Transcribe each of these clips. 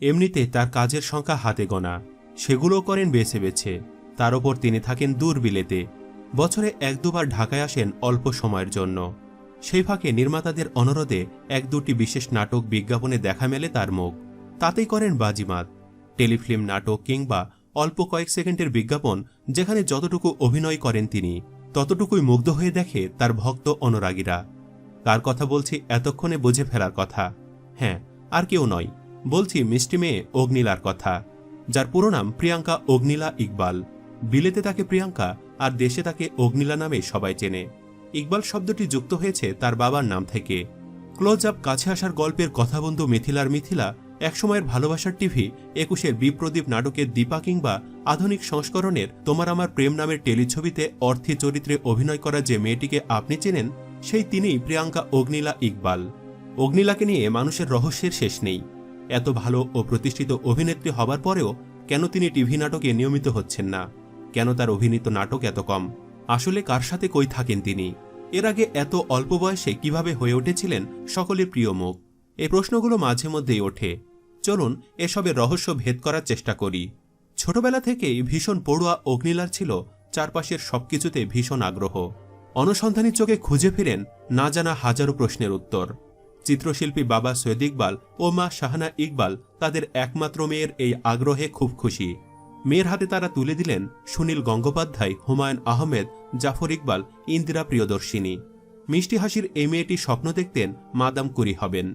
এমনিতে তার কাজের সংখ্যা হাতে গোনা। সেগুলোও করেন বেছে বেছে। তার ওপর তিনি থাকেন দূর বিলেতে। বছরে এক দুবার ঢাকায় আসেন অল্প সময়ের জন্য। সেই ফাঁকে নির্মাতাদের অনুরোধে এক দুটি বিশেষ নাটক বিজ্ঞাপনে দেখা মেলে তার মুখ। তাতেই করেন বাজিমাত। টেলিফিল্ম নাটক কিংবা অল্প কয়েক সেকেন্ডের বিজ্ঞাপন যেখানে যতটুকু অভিনয় করেন তিনি, ততটুকুই মুগ্ধ হয়ে দেখে তার ভক্ত অনুরাগীরা। কার কথা বলছি এতক্ষণে বুঝে ফেলার কথা। হ্যাঁ আর কেউ নয়। বলছি মিষ্টি মেয়ে অগ্নিলার কথা, যার পুরো নাম প্রিয়াঙ্কা অগ্নিলা ইকবাল। বিলেতে তাকে প্রিয়াঙ্কা আর দেশে তাকে অগ্নিলা নামে সবাই চেনে। ইকবাল শব্দটি যুক্ত হয়েছে তার বাবার নাম থেকে। ক্লোজ আপ কাছে আসার গল্পের কথাবন্ধু মিথিলার মিথিলা একসময়ের ভালোবাসার টিভি একুশের বিপ্রদীপ নাটকের দীপা কিংবা আধুনিক সংস্করণের তোমার আমার প্রেম নামের টেলিছবিতে অর্থী চরিত্রে অভিনয় করা যে মেয়েটিকে আপনি চেনেন, সেই তিনিই প্রিয়াঙ্কা অগ্নিলা ইকবাল। অগ্নিলাকে নিয়ে মানুষের রহস্যের শেষ নেই। এত ভালো ও প্রতিষ্ঠিত অভিনেত্রী হবার পরেও কেন তিনি টিভি নাটকে নিয়মিত হচ্ছেন না? কেন তার অভিনীত নাটক এত কম? আসলে কার সাথে কই থাকেন তিনি? এর আগে এত অল্প বয়সে কীভাবে হয়ে উঠেছিলেন সকলের প্রিয় মুখ? এই প্রশ্নগুলো মাঝে মধ্যেই ওঠে। চলুন এসবের রহস্য ভেদ করার চেষ্টা করি। ছোটবেলা থেকেই ভীষণ পড়ুয়া অগ্নিলার ছিল, চারপাশের সবকিছুতে ভীষণ আগ্রহ। অনুসন্ধানী চোখে খুঁজে ফিরেন না জানা হাজারো প্রশ্নের উত্তর। চিত্রশিল্পী বাবা সৈয়দ ইকবাল ও মা শাহানা ইকবাল তাদের একমাত্র মেয়ের এই আগ্রহে খুব খুশি। মেয়ের হাতে তারা তুলে দিলেন সুনীল গঙ্গোপাধ্যায়, হুমায়ুন আহমেদ, জাফর ইকবাল, ইন্দিরা প্রিয়দর্শিনী। মিষ্টি হাসির এই মেয়েটি স্বপ্ন দেখতেন মাদাম কুরি হবেন।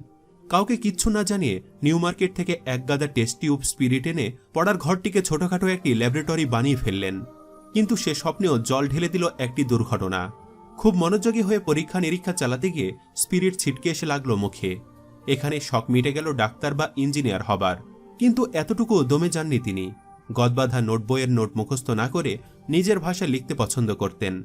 কাউকে কিচ্ছু না জানিয়ে নিউ মার্কেট থেকে এক গাদা টেস্ট টিউব স্পিরিট এনে পড়ার ঘরটিকে ছোটখাটো একটি ল্যাবরেটরি বানিয়ে ফেললেন। কিন্তু সে স্বপ্নেও জল ঢেলে দিল একটি দুর্ঘটনা। খুব মনোযোগী হয়ে পরীক্ষা নিরীক্ষা চালাতে গিয়ে স্পিরিট ছিটকে এসে লাগল মুখে। এখানে শখ মিটে গেল ডাক্তার বা ইঞ্জিনিয়ার হবার। কিন্তু এতটুকু দমে যাননি তিনি। গদবাধা নোট বইয়ের নোট মুখস্থ না করে নিজের ভাষা লিখতে পছন্দ করতেন।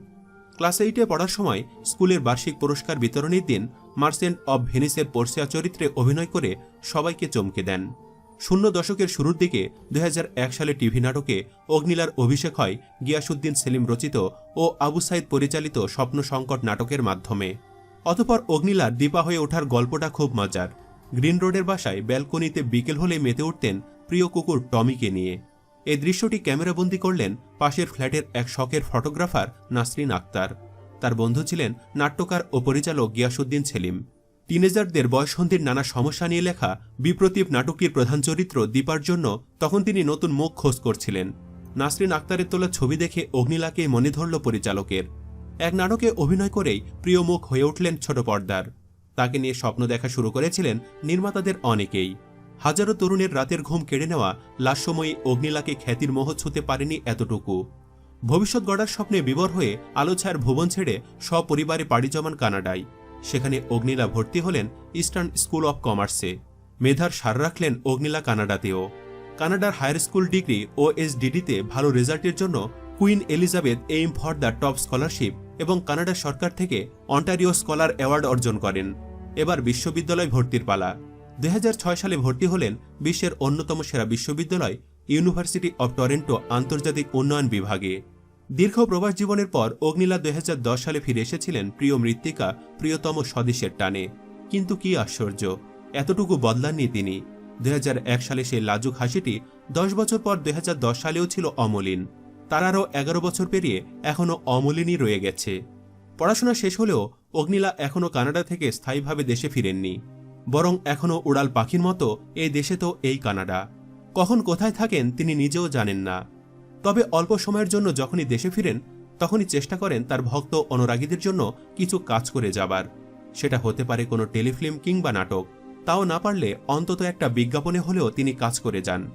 ক্লাস এইটে পড়ার সময় স্কুলের বার্ষিক পুরস্কার বিতরণীর দিন মার্সেন্ট অব ভেনিসের পোর্সিয়া চরিত্রে অভিনয় করে সবাইকে চমকে দেন। শূন্য দশকের শুরুর দিকে দুই সালে টিভি নাটকে অগ্নিলার অভিষেক হয় গিয়াসুদ্দিন সেলিম রচিত ও আবু সাইদ পরিচালিত স্বপ্ন সংকট নাটকের মাধ্যমে। অতপর অগ্নিলার দীপা হয়ে ওঠার গল্পটা খুব মজার। গ্রিন রোডের বাসায় ব্যালকনিতে বিকেল হলে মেতে উঠতেন প্রিয় কুকুর টমিকে নিয়ে। এই দৃশ্যটি ক্যামেরাবন্দি করলেন পাশের ফ্ল্যাটের এক শখের ফটোগ্রাফার নাসরিন আক্তার। তার বন্ধু ছিলেন নাট্যকার ও পরিচালক গিয়াসুদ্দিন সেলিম। টিনেজারদের বয়সন্ধির নানা সমস্যা নিয়ে লেখা বিপ্রতীপ নাটকটির প্রধান চরিত্র দীপার জন্য তখন তিনি নতুন মুখ খোঁজ করছিলেন। নাসরিন আক্তারের তোলা ছবি দেখে অগ্নিলাকে মনে ধরল পরিচালকের। এক নাটকে অভিনয় করেই প্রিয় মুখ হয়ে উঠলেন ছোট পর্দার। তাকে নিয়ে স্বপ্ন দেখা শুরু করেছিলেন নির্মাতাদের অনেকেই। হাজারো তরুণের রাতের ঘুম কেড়ে নেওয়া লাশময়ী অগ্নিলাকে খ্যাতির মোহ ছুঁতে পারেনি এতটুকু। ভবিষ্যৎ গড়ার স্বপ্নে বিবর হয়ে আলোছায়ার ভুবন ছেড়ে সপরিবারে পাড়ি জমান কানাডায়। সেখানে অগ্নিলা ভর্তি হলেন ইস্টার্ন স্কুল অব কমার্সে। মেধার সার রাখলেন অগ্নিলা কানাডাতেও। কানাডার হায়ার স্কুল ডিগ্রি ও এসডিডিতে ভালো রেজাল্টের জন্য Queen Elizabeth aim for the top scholarship এবং কানাডা সরকার থেকে অন্টারিও স্কলার অ্যাওয়ার্ড অর্জন করেন। এবার বিশ্ববিদ্যালয় ভর্তির পালা। দুই হাজার ছয় সালে ভর্তি হলেন বিশ্বের অন্যতম সেরা বিশ্ববিদ্যালয় ইউনিভার্সিটি অব টরেন্টো আন্তর্জাতিক উন্নয়ন বিভাগে। দীর্ঘ প্রবাস জীবনের পর অগ্নিলা দু হাজার দশ সালে ফিরে এসেছিলেন প্রিয় মৃত্তিকা, প্রিয়তম স্বদেশের টানে। কিন্তু কি আশ্চর্য, এতটুকু বদলাননি তিনি। দু হাজার এক সালে সেই লাজুক হাসিটি দশ বছর পর দুই সালেও ছিল অমলিন। তার আরও এগারো বছর পেরিয়ে এখনও অমলিনই রয়ে গেছে। পড়াশোনা শেষ হলেও অগ্নিলা এখনও কানাডা থেকে স্থায়ীভাবে দেশে ফিরেননি। বরং এখনও উড়াল পাখির মতো এই দেশে তো এই কানাডা। কখন কোথায় থাকেন তিনি নিজেও জানেন না। তবে অল্প সময়ের জন্য যখনই দেশে ফিরেন, তখনই চেষ্টা করেন তার ভক্ত অনুরাগীদের জন্য কিছু কাজ করে যাবার। সেটা হতে পারে কোনো টেলিফিল্ম কিংবা নাটক। তাও না পারলে অন্তত একটা বিজ্ঞাপনে হলেও তিনি কাজ করে যান।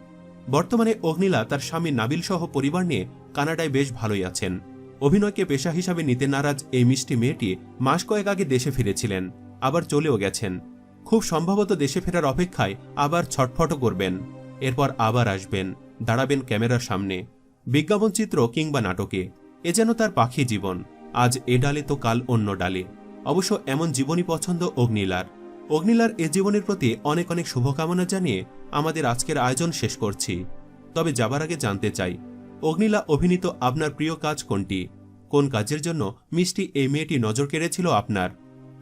বর্তমানে অগ্নিলা তার স্বামী নাবিল সহ পরিবার নিয়ে কানাডায় বেশ ভালোই আছেন। অভিনয়কে পেশা হিসাবে নিতে নারাজ এই মিষ্টি মেয়েটি মাস কয়েক আগে দেশে ফিরেছিলেন, আবার চলেও গেছেন। খুব সম্ভবত দেশে ফেরার অপেক্ষায় আবার ছটফটও করবেন। এরপর আবার আসবেন, দাঁড়াবেন ক্যামেরার সামনে। বিজ্ঞাপন চিত্র কিংবা নাটকে। এ যেন তার পাখি জীবন। আজ এ ডালে তো কাল অন্য ডালে। অবশ্য এমন জীবনই পছন্দ অগ্নিলার। অগ্নিলার এ জীবনের প্রতি অনেক অনেক শুভকামনা জানিয়ে আমাদের আজকের আয়োজন শেষ করছি। তবে যাবার আগে জানতে চাই, অগ্নিলা অভিনীত আপনার প্রিয় কাজ কোনটি? কোন কাজের জন্য মিষ্টি এই মেয়েটি নজর কেড়েছিল আপনার?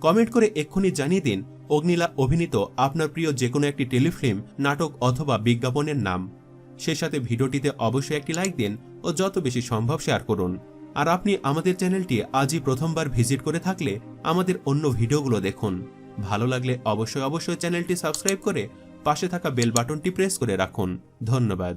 কমেন্ট করে এক্ষুনি জানিয়ে দিন অগ্নিলা অভিনীত আপনার প্রিয় যে কোনো একটি টেলিফিল্ম, নাটক অথবা বিজ্ঞাপনের নাম। সেই সাথে ভিডিওটিতে অবশ্যই একটি লাইক দিন ও যত বেশি সম্ভব শেয়ার করুন। আর আপনি আমাদের চ্যানেলটি আজই প্রথমবার ভিজিট করে থাকলে আমাদের অন্য ভিডিওগুলো দেখুন। ভালো লাগলে অবশ্যই অবশ্যই চ্যানেলটি সাবস্ক্রাইব করে পাশে থাকা বেল বাটনটি প্রেস করে রাখুন। ধন্যবাদ।